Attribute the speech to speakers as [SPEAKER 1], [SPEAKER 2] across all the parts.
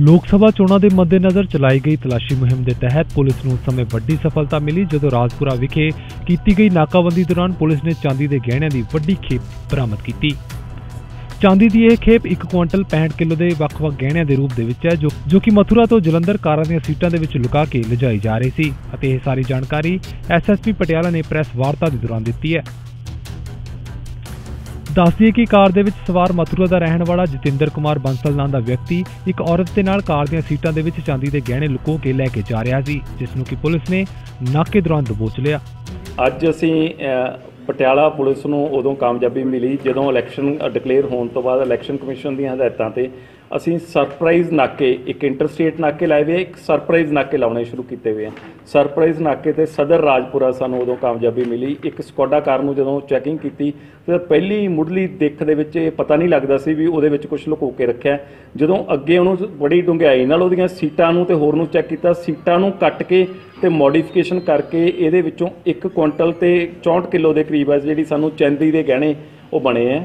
[SPEAKER 1] ਲੋਕ ਸਭਾ ਚੋਣਾਂ ਦੇ ਮੱਦੇਨਜ਼ਰ ਚਲਾਈ ਗਈ ਤਲਾਸ਼ੀ ਮੁਹਿੰਮ ਦੇ ਤਹਿਤ ਪੁਲਿਸ ਨੂੰ ਉਸ ਸਮੇਂ ਵੱਡੀ ਸਫਲਤਾ ਮਿਲੀ, ਜਦੋਂ ਰਾਜਪੁਰਾ ਵਿਖੇ ਕੀਤੀ ਗਈ ਨਾਕਾਬੰਦੀ ਦੌਰਾਨ ਪੁਲਿਸ ਨੇ ਚਾਂਦੀ ਦੇ ਗਹਿਣਿਆਂ ਦੀ ਵੱਡੀ ਖੇਪ ਬਰਾਮਦ ਕੀਤੀ। ਚਾਂਦੀ ਦੀ ਇਹ ਖੇਪ 1 ਕੁਇੰਟਲ 65 ਕਿਲੋ ਦੇ ਵੱਖ-ਵੱਖ ਗਹਿਣਿਆਂ ਦੇ ਰੂਪ ਦੇ ਵਿੱਚ ਹੈ, ਜੋ ਜੋ ਕਿ ਮਥੁਰਾ ਤੋਂ ਜਲੰਧਰ ਕਾਰਾਂ ਦੀਆਂ ਸੀਟਾਂ ਦੇ ਵਿੱਚ ਲੁਕਾ ਕੇ ਲਿਜਾਈ ਜਾ ਰਹੀ ਸੀ ਅਤੇ ਇਹ ਸਾਰੀ ਜਾਣਕਾਰੀ ਐਸਐਸਪੀ ਪਟਿਆਲਾ ਨੇ ਪ੍ਰੈਸ ਵਾਰਤਾ ਦੇ ਦੌਰਾਨ ਦਿੱਤੀ ਹੈ। ਦੱਸਦੀ ਕਿ ਕਾਰ ਦੇ ਵਿੱਚ ਸਵਾਰ ਮਥੁਰਾ ਦਾ ਰਹਿਣ ਵਾਲਾ ਜਤਿੰਦਰ ਕੁਮਾਰ ਬੰਸਲ ਨਾਂ ਦਾ ਵਿਅਕਤੀ ਇੱਕ ਔਰਤ ਦੇ ਨਾਲ ਕਾਰ ਦੀਆਂ ਸੀਟਾਂ ਦੇ ਵਿੱਚ ਚਾਂਦੀ ਦੇ ਗਹਿਣੇ ਲੁਕੋ ਕੇ ਲੈ ਕੇ ਜਾ ਰਿਹਾ ਸੀ, ਜਿਸ ਨੂੰ ਕਿ ਪੁਲਿਸ ਨੇ ਨਾਕੇ ਦੌਰਾਨ ਦਬੋਚ ਲਿਆ।
[SPEAKER 2] ਅੱਜ ਅਸੀਂ ਪਟਿਆਲਾ ਪੁਲਿਸ ਨੂੰ ਉਦੋਂ ਕਾਮਯਾਬੀ ਮਿਲੀ ਜਦੋਂ ਇਲੈਕਸ਼ਨ ਡਿਕਲੇਅਰ ਹੋਣ ਤੋਂ ਬਾਅਦ ਇਲੈਕਸ਼ਨ ਕਮਿਸ਼ਨ ਦੀਆਂ ਹਦਾਇਤਾਂ ਤੇ ਅਸੀਂ ਸਰਪ੍ਰਾਈਜ਼ ਨਾਕੇ, ਇੱਕ ਇੰਟਰਸਟੇਟ ਨਾਕੇ ਲਾਏ ਹੋਏ ਇੱਕ ਸਰਪ੍ਰਾਈਜ਼ ਨਾਕੇ ਲਾਉਣੇ ਸ਼ੁਰੂ ਕੀਤੇ ਹੋਏ ਆ। ਸਰਪ੍ਰਾਈਜ਼ ਨਾਕੇ ਤੇ ਸਦਰ ਰਾਜਪੁਰਾ ਸਾਨੂੰ ਉਦੋਂ ਕਾਮਯਾਬੀ ਮਿਲੀ। ਇੱਕ ਸਕੋਡਾ ਕਾਰ ਨੂੰ ਜਦੋਂ ਚੈਕਿੰਗ ਕੀਤੀ, ਤੇ ਪਹਿਲੀ ਮੁੱਢਲੀ ਦਿੱਖ ਦੇ ਵਿੱਚ ਇਹ ਪਤਾ ਨਹੀਂ ਲੱਗਦਾ ਸੀ ਵੀ ਉਹਦੇ ਵਿੱਚ ਕੁਝ ਲੁਕੋ ਕੇ ਰੱਖਿਆ। ਜਦੋਂ ਅੱਗੇ ਉਹਨੂੰ ਬੜੀ ਡੂੰਘਾਈ ਨਾਲ ਉਹਦੀਆਂ ਸੀਟਾਂ ਨੂੰ ਤੇ ਹੋਰ ਨੂੰ ਚੈੱਕ ਕੀਤਾ, ਸੀਟਾਂ ਨੂੰ ਕੱਟ ਕੇ ਤੇ ਮੋਡੀਫਿਕੇਸ਼ਨ ਕਰਕੇ ਇਹਦੇ ਵਿੱਚੋਂ 1 ਕੁਇੰਟਲ ਤੇ 64 ਕਿਲੋ ਦੇ ਕਰੀਬ ਹੈ ਜਿਹੜੀ ਸਾਨੂੰ ਚਾਂਦੀ ਦੇ ਗਹਿਣੇ ਉਹ ਬਣੇ ਆ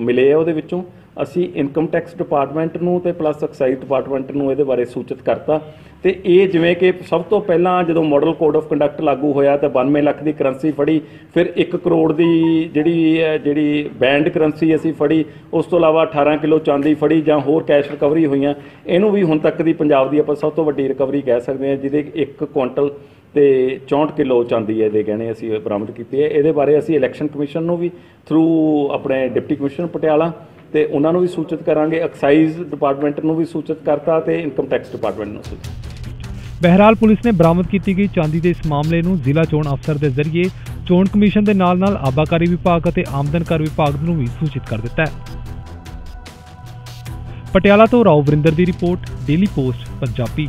[SPEAKER 2] ਮਿਲੇ ਆ ਉਹਦੇ ਵਿੱਚੋਂ। ਅਸੀਂ ਇਨਕਮ ਟੈਕਸ ਡਿਪਾਰਟਮੈਂਟ ਨੂੰ ਤੇ ਪਲੱਸ ਐਕਸਾਈਜ਼ ਡਿਪਾਰਟਮੈਂਟ ਨੂੰ ਇਹਦੇ ਬਾਰੇ ਸੂਚਿਤ ਕਰਤਾ। ਤੇ ਇਹ ਜਿਵੇਂ ਕਿ ਸਭ ਤੋਂ ਪਹਿਲਾਂ ਜਦੋਂ ਮਾਡਲ ਕੋਡ ਆਫ ਕੰਡਕਟ ਲਾਗੂ ਹੋਇਆ ਤਾਂ 92 ਲੱਖ ਦੀ ਕਰੰਸੀ ਫੜੀ, ਫਿਰ 1 ਕਰੋੜ ਦੀ ਜਿਹੜੀ ਜਿਹੜੀ ਬੈਂਡ ਕਰੰਸੀ ਅਸੀਂ ਫੜੀ, ਉਸ ਤੋਂ ਇਲਾਵਾ 18 ਕਿਲੋ ਚਾਂਦੀ ਫੜੀ ਜਾਂ ਹੋਰ ਕੈਸ਼ ਰਿਕਵਰੀ ਹੋਈਆਂ। ਇਹਨੂੰ ਵੀ ਹੁਣ ਤੱਕ ਦੀ ਪੰਜਾਬ ਦੀ ਆਪਾਂ ਸਭ ਤੋਂ ਵੱਡੀ ਰਿਕਵਰੀ ਕਹਿ ਸਕਦੇ ਹਾਂ, ਜਿਹਦੇ 1 ਕੁਇੰਟਲ ਤੇ 64 ਕਿਲੋ ਚਾਂਦੀ ਹੈ ਦੇ ਗਹਿਣੇ ਅਸੀਂ ਬਰਾਮਦ ਕੀਤੇ ਹੈ। ਇਹਦੇ ਬਾਰੇ ਅਸੀਂ ਇਲੈਕਸ਼ਨ ਕਮਿਸ਼ਨ ਨੂੰ ਵੀ ਥਰੂ ਆਪਣੇ ਡਿਪਟੀ ਕਮਿਸ਼ਨਰ ਪਟਿਆਲਾ ਤੇ ਉਹਨਾਂ ਨੂੰ ਵੀ ਸੂਚਿਤ ਕਰਾਂਗੇ ਐਕਸਾਈਜ਼ ਡਿਪਾਰਟਮੈਂਟ ਨੂੰ ਵੀ ਸੂਚਿਤ ਕਰਤਾ ਤੇ ਇਨਕਮ ਟੈਕਸ ਡਿਪਾਰਟਮੈਂਟ ਨੂੰ ਸੂਚਿਤ
[SPEAKER 1] ਬਹਿਰਾਲ ਪੁਲਿਸ ਨੇ ਬਰਾਮਦ ਕੀਤੀ ਗਈ ਚਾਂਦੀ ਦੇ ਇਸ ਮਾਮਲੇ ਨੂੰ ਜ਼ਿਲ੍ਹਾ ਚੋਣ ਅਫਸਰ ਦੇ ਜ਼ਰੀਏ ਚੋਣ ਕਮਿਸ਼ਨ ਦੇ ਨਾਲ-ਨਾਲ ਆਬਾਕਾਰੀ ਵਿਭਾਗ ਅਤੇ ਆਮਦਨ ਕਰ ਵਿਭਾਗ ਨੂੰ ਵੀ ਸੂਚਿਤ ਕਰ ਦਿੱਤਾ ਹੈ। ਪਟਿਆਲਾ ਤੋਂ ਰਾਓ ਵਰਿੰਦਰ ਦੀ ਰਿਪੋਰਟ ਡੇਲੀ ਪੋਸਟ ਪੰਜਾਬੀ।